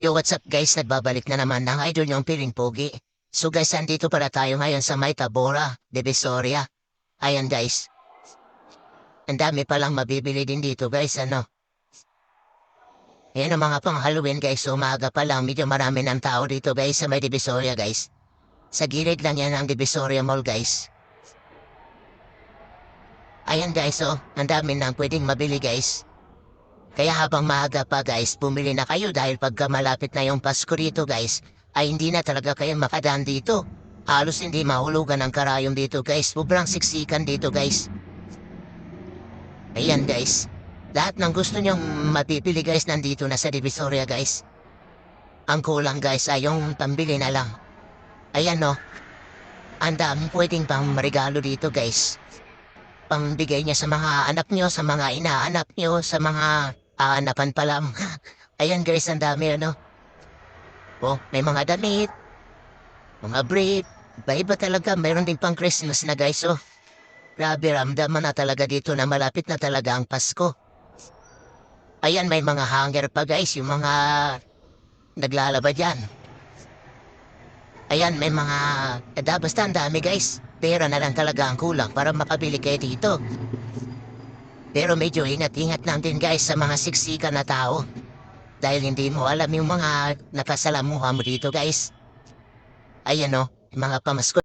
Yo, what's up guys? Nagbabalik na naman ng idol yung piling pogi. So guys, andito pala tayo ngayon sa May Tabora, Divisoria. Ayan guys. Ang dami palang mabibili din dito guys, ano. Ayan ang mga pang Halloween guys, umaga pa lang, medyo marami ng tao dito guys sa May Divisoria guys. Sa gilid lang yan ang Divisoria Mall guys. Ayan guys, oh, ang dami nang pwedeng mabili guys. Kaya habang maaga pa guys, bumili na kayo dahil pagka malapit na yung Pasko rito guys, ay hindi na talaga kayo makadaan dito. Halos hindi mahulugan ang karayom dito guys, sobrang siksikan dito guys. Ayan guys, lahat ng gusto nyong mapipili guys nandito na sa Divisoria guys. Ang kulang guys ay yung pambili na lang. Ayan no, ang dami pwedeng pang regalo dito guys pambigay niya sa mga anak niyo, sa mga inaanak niyo, sa mga aanapan pa lang. Ayan guys, ang dami ano. Oh, may mga damit, mga brief, iba-iba talaga. Mayroon din pang Christmas na guys, oh. Grabe, ramdaman na talaga dito na malapit na talaga ang Pasko. Ayan, may mga hanger pa guys, yung mga naglalaba dyan. Ayan, may mga... Eh, basta ang dami guys. Pera na lang talaga ang kulang para makabili kayo dito. Pero medyo ingat-ingat lang din guys sa mga siksikan na tao. Dahil hindi mo alam yung mga nakasalamuha mo dito guys. Ayan o, mga pamasko